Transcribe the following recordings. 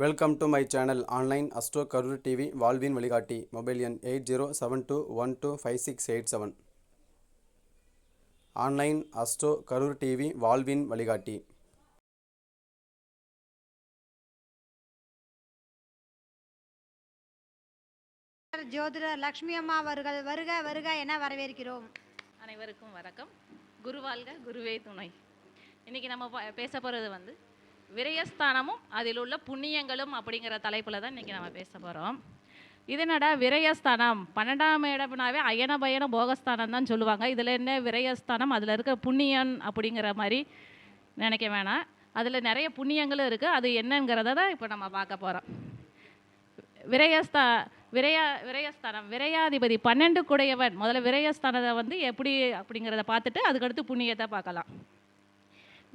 Welcome to my channel online astro Karur TV வாழ்வின் வழிகாட்டி mobile எண் eight zero seven two one two five six eight seven online astro Karur TV வாழ்வின் வழிகாட்டி ஜோதிடர் லக்ஷ்மி அம்மா அவர்கள் வருக வருக என வரவேற்கிறோம். அனைவருக்கும் வணக்கம். குருவாழ்க குருவே துணை. இன்னைக்கு நம்ம பேச போகிறது வந்து விரயஸ்தானமும் அதில் உள்ள புண்ணியங்களும் அப்படிங்கிற தலைப்பில் தான் இன்னைக்கு நம்ம பேச போகிறோம் இது என்னடா விரயஸ்தானம்? பன்னெண்டாம் இடம்னாவே அயன பயண போகஸ்தானம் தான் சொல்லுவாங்க. இதில் என்ன விரயஸ்தானம்? அதில் இருக்க புண்ணியன் அப்படிங்கிற மாதிரி நினைக்க வேணாம். அதில் நிறைய புண்ணியங்களும் இருக்குது அது என்னங்கிறத தான் இப்போ நம்ம பார்க்க போகிறோம் விரயஸ்தா விரையா விரயஸ்தானம். விரையாதிபதி பன்னெண்டு குடையவன். முதல்ல விரயஸ்தானத்தை வந்து எப்படி அப்படிங்கிறத பார்த்துட்டு அதுக்கடுத்து புண்ணியத்தை பார்க்கலாம்.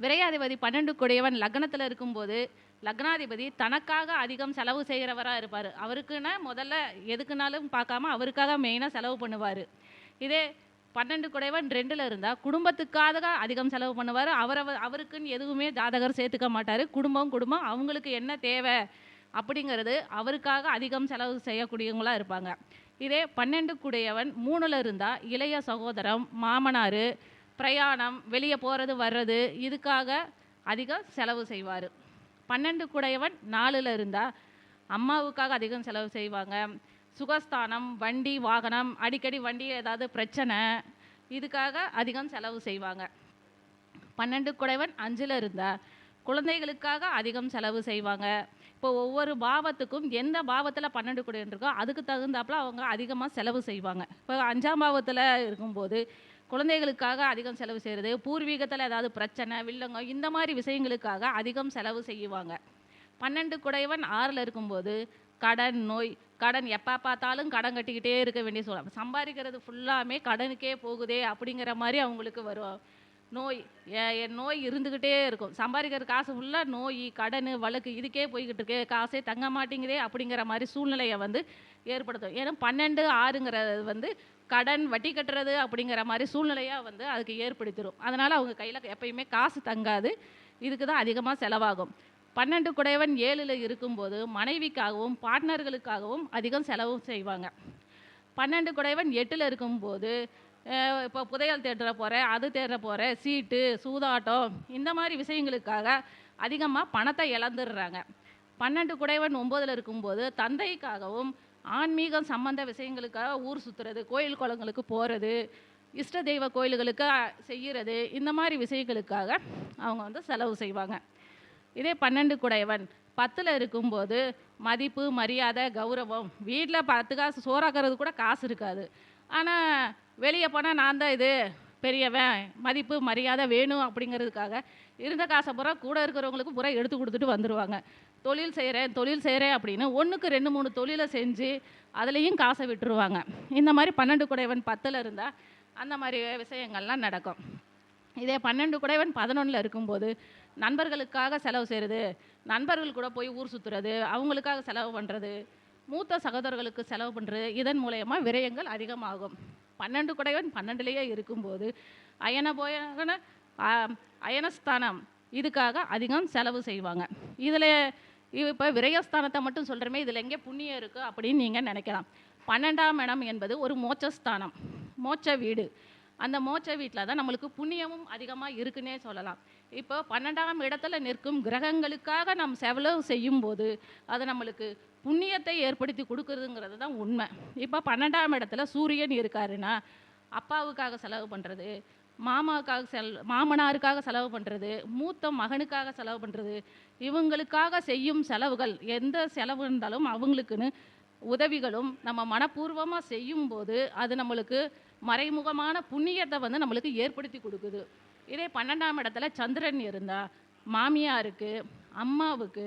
விரையாதிபதி பன்னெண்டு குடையவன் லக்னத்தில் இருக்கும்போது லக்னாதிபதி தனக்காக அதிகம் செலவு செய்கிறவராக இருப்பார். அவருக்குன்னா முதல்ல எதுக்குனாலும் பார்க்காம அவருக்காக மெயினாக செலவு பண்ணுவார். இதே பன்னெண்டு குடைவன் ரெண்டில் இருந்தால் குடும்பத்துக்காக அதிகம் செலவு பண்ணுவார். அவரை அவருக்குன்னு எதுவுமே ஜாதகர் சேர்த்துக்க மாட்டார். குடும்பம் குடும்பம் அவங்களுக்கு என்ன தேவை அப்படிங்கிறது அவருக்காக அதிகம் செலவு செய்யக்கூடியவங்களாக இருப்பாங்க. இதே பன்னெண்டு குடையவன் மூணில் இருந்தால் இளைய சகோதரம் மாமனார் பிரயாணம் வெளியே போகிறது வர்றது இதுக்காக அதிகம் செலவு செய்வார். பன்னெண்டு குடையவன் நாலில் இருந்தால் அம்மாவுக்காக அதிகம் செலவு செய்வாங்க. சுகஸ்தானம் வண்டி வாகனம் அடிக்கடி வண்டி ஏதாவது பிரச்சனை இதுக்காக அதிகம் செலவு செய்வாங்க. பன்னெண்டு குடைவன் அஞ்சில் இருந்தால் குழந்தைகளுக்காக அதிகம் செலவு செய்வாங்க. இப்போ ஒவ்வொரு பாவத்துக்கும் எந்த பாவத்தில் பன்னெண்டு குடையன் இருக்கோ அதுக்கு தகுந்தாப்புல அவங்க அதிகமாக செலவு செய்வாங்க. இப்போ அஞ்சாம் பாவத்தில் இருக்கும்போது குழந்தைகளுக்காக அதிகம் செலவு செய்கிறது பூர்வீகத்தில் ஏதாவது பிரச்சனை வில்லங்க இந்த மாதிரி விஷயங்களுக்காக அதிகம் செலவு செய்வாங்க. பன்னெண்டு குடைவன் ஆறில் இருக்கும்போது கடன் நோய் கடன் எப்போ பார்த்தாலும் கடன் கட்டிக்கிட்டே இருக்க வேண்டிய சூழல். சம்பாதிக்கிறது ஃபுல்லாமே கடனுக்கே போகுதே அப்படிங்கிற மாதிரி அவங்களுக்கு வரும். நோய் என் நோய் இருந்துக்கிட்டே இருக்கும். சம்பாதிக்கிற காசு ஃபுல்லாக நோய் கடன் வழக்கு இதுக்கே போய்கிட்டு இருக்கு. காசே தங்க மாட்டேங்குதே அப்படிங்கிற மாதிரி சூழ்நிலையை வந்து ஏற்படுத்தும். ஏன்னா பன்னெண்டு ஆறுங்கிறது வந்து கடன் வட்டி கட்டுறது அப்படிங்கிற மாதிரி சூழ்நிலையாக வந்து அதுக்கு ஏற்படுத்திடும் அதனால் அவங்க கையில் எப்பயுமே காசு தங்காது. இதுக்கு தான் அதிகமாக செலவாகும். பன்னெண்டு குடைவன் ஏழில் இருக்கும்போது மனைவிக்காகவும் பார்ட்னர்களுக்காகவும் அதிகம் செலவு செய்வாங்க. பன்னெண்டு குடைவன் எட்டில் இருக்கும்போது இப்போ புதையல் தேடுற போகிறேன் அது தேடுற போகிறேன் சீட்டு சூதாட்டம் இந்த மாதிரி விஷயங்களுக்காக அதிகமாக பணத்தை இழந்துடுறாங்க. பன்னெண்டு குடைவன் ஒம்போதில் இருக்கும்போது தந்தைக்காகவும் ஆன்மீகம் சம்பந்த விஷயங்களுக்காக ஊர் சுற்றுறது கோயில் குளங்களுக்கு போகிறது இஷ்ட தெய்வ கோயில்களுக்கு செய்கிறது இந்த மாதிரி விஷயங்களுக்காக அவங்க வந்து செலவு செய்வாங்க. இதே பன்னெண்டு குடையவன். பத்தில் இருக்கும்போது மதிப்பு மரியாதை கௌரவம். வீட்டில் பத்து காசு சோறாக்குறது கூட காசு இருக்காது. ஆனால் வெளியே போனால் நான் தான் இது பெரியவன் மதிப்பு மரியாதை வேணும் அப்படிங்கிறதுக்காக இருந்த காசை பூரா கூட இருக்கிறவங்களுக்கு பூரா எடுத்து கொடுத்துட்டு வந்துடுவாங்க தொழில் செய்கிறேன் தொழில் செய்கிறேன் அப்படின்னு ஒன்றுக்கு ரெண்டு மூணு தொழிலை செஞ்சு அதுலேயும் காசை விட்டுருவாங்க. இந்த மாதிரி பன்னெண்டு குடைவன் பத்தில் இருந்தால் அந்த மாதிரி விஷயங்கள்லாம் நடக்கும். இதே பன்னெண்டு குடைவன் பதினொன்றில் இருக்கும்போது நண்பர்களுக்காக செலவு செய்கிறது நண்பர்கள் கூட போய் ஊர் சுற்றுறது அவங்களுக்காக செலவு பண்ணுறது மூத்த சகோதரர்களுக்கு செலவு பண்ணுறது இதன் மூலயமா விரயங்கள் அதிகமாகும். பன்னெண்டு குடைவன் பன்னெண்டுலேயே இருக்கும்போது அயன போயன அயனஸ்தானம். இதுக்காக அதிகம் செலவு செய்வாங்க. இதில் இப்போ விரயஸ்தானத்தை மட்டும் சொல்கிறோமே இதில் எங்கே புண்ணியம் இருக்குது அப்படின்னு நீங்கள் நினைக்கலாம். பன்னெண்டாம் இடம் என்பது ஒரு மோட்சஸ்தானம் மோட்ச வீடு. அந்த மோட்ச வீட்டில் தான் நம்மளுக்கு புண்ணியமும் அதிகமாக இருக்குன்னே சொல்லலாம். இப்போ பன்னெண்டாம் இடத்துல நிற்கும் கிரகங்களுக்காக நாம் செலவு செய்யும்போது அது நம்மளுக்கு புண்ணியத்தை ஏற்படுத்தி கொடுக்குறதுங்கிறது தான் உண்மை. இப்போ பன்னெண்டாம் இடத்துல சூரியன் இருக்காருன்னா அப்பாவுக்காக செலவு பண்ணுறது மாமாவுக்காக செல் மாமனாருக்காக செலவு பண்ணுறது மூத்த மகனுக்காக செலவு பண்ணுறது இவங்களுக்காக செய்யும் செலவுகள் எந்த செலவு இருந்தாலும் அவங்களுக்குன்னு உதவிகளும் நம்ம மனப்பூர்வமாக செய்யும்போது அது நம்மளுக்கு மறைமுகமான புண்ணியத்தை வந்து நம்மளுக்கு ஏற்படுத்தி கொடுக்குது. இதே பன்னெண்டாம் இடத்துல சந்திரன் இருந்தால் மாமியாருக்கு அம்மாவுக்கு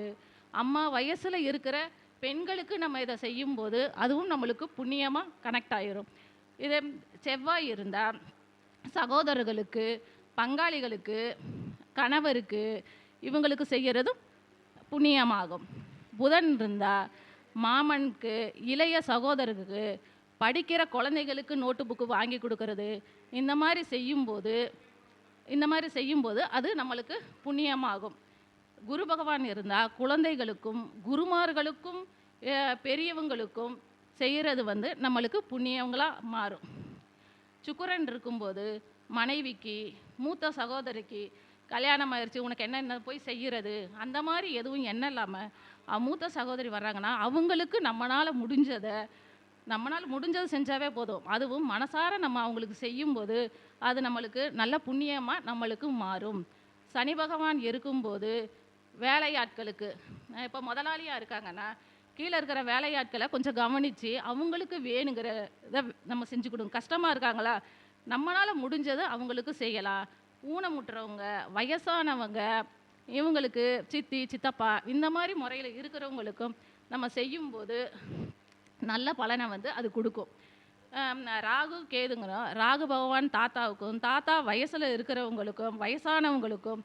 அம்மா வயசில் இருக்கிற பெண்களுக்கு நம்ம இதை செய்யும்போது அதுவும் நம்மளுக்கு புண்ணியமாக கனெக்ட் ஆயிரும். இதே செவ்வாய் இருந்தால் சகோதரர்களுக்கு பங்காளிகளுக்கு கணவருக்கு இவங்களுக்கு செய்கிறதும் புண்ணியமாகும். புதன் இருந்தால் மாமனுக்கு இளைய சகோதரருக்கு படிக்கிற குழந்தைகளுக்கு நோட்டு புக்கு வாங்கி கொடுக்கறது இந்த மாதிரி செய்யும்போது இந்த மாதிரி செய்யும்போது அது நம்மளுக்கு புண்ணியமாகும். குரு பகவான் இருந்தால் குழந்தைகளுக்கும் குருமார்களுக்கும் பெரியவங்களுக்கும் செய்கிறது வந்து நம்மளுக்கு புண்ணியங்களாக மாறும். சுக்குரன் இருக்கும்போது மனைவிக்கு மூத்த சகோதரிக்கு கல்யாணம் ஆயிடுச்சு உனக்கு என்ன போய் செய்கிறது அந்த மாதிரி எதுவும் எண்ணம் இல்லாமல் மூத்த சகோதரி வர்றாங்கன்னா அவங்களுக்கு நம்மளால் முடிஞ்சதை நம்மளால் முடிஞ்சது செஞ்சாவே போதும். அதுவும் மனசார நம்ம அவங்களுக்கு செய்யும்போது அது நம்மளுக்கு நல்ல புண்ணியமாக நம்மளுக்கு மாறும். சனி பகவான் இருக்கும்போது வேலையாட்களுக்கு இப்போ முதலாளியாக இருக்காங்கன்னா கீழே இருக்கிற வேலையாட்களை கொஞ்சம் கவனித்து அவங்களுக்கு வேணுங்கிற இதை நம்ம செஞ்சு கொடுங்க. கஷ்டமாக இருக்காங்களா? நம்மளால் முடிஞ்சதை அவங்களுக்கு செய்யலாம். ஊனமுட்டுறவங்க வயசானவங்க இவங்களுக்கு சித்தி சித்தப்பா இந்த மாதிரி முறையில் இருக்கிறவங்களுக்கும் நம்ம செய்யும்போது நல்ல பலனை வந்து அது கொடுக்கும். ராகு கேதுங்கிறோம் ராகு பகவான் தாத்தாவுக்கும் தாத்தா வயசில் இருக்கிறவங்களுக்கும் வயசானவங்களுக்கும்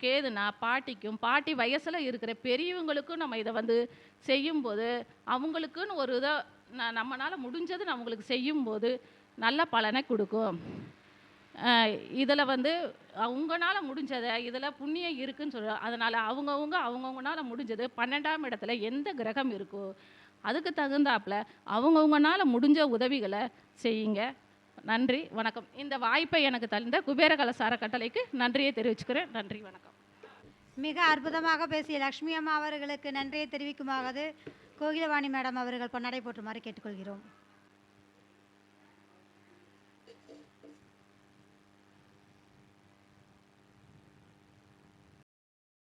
கேதுனா பாட்டிக்கும் பாட்டி வயசில் இருக்கிற பெரியவங்களுக்கும் நம்ம இதை வந்து செய்யும்போது அவங்களுக்குன்னு ஒரு இதை நம்மளால் நம்மனால முடிஞ்சது அவங்களுக்கு செய்யும்போது நல்ல பலனை கொடுக்கும். இதில் வந்து அவங்களால முடிஞ்சதை இதில் புண்ணியம் இருக்குதுன்னு சொல்கிறோம் அதனால் அவங்கவுங்க அவங்கவுங்களால முடிஞ்சது பன்னெண்டாம் இடத்துல எந்த கிரகம் இருக்கோ அதுக்கு தகுந்தாப்புல அவங்கவுங்கனால முடிஞ்ச உதவிகளை செய்யுங்க. நன்றி வணக்கம். இந்த வாய்ப்பை எனக்கு தந்த குபேரகல அறக்கட்டளைக்கு நன்றியை தெரிவிச்சுக்கிறேன். நன்றி வணக்கம். மிக அற்புதமாக பேசிய லக்ஷ்மி அம்மா அவர்களுக்கு நன்றியை தெரிவிக்குமாவது கோகிலவாணி மேடம் அவர்கள் பொன்னடை போற்றுமாறு கேட்டுக்கொள்கிறோம்.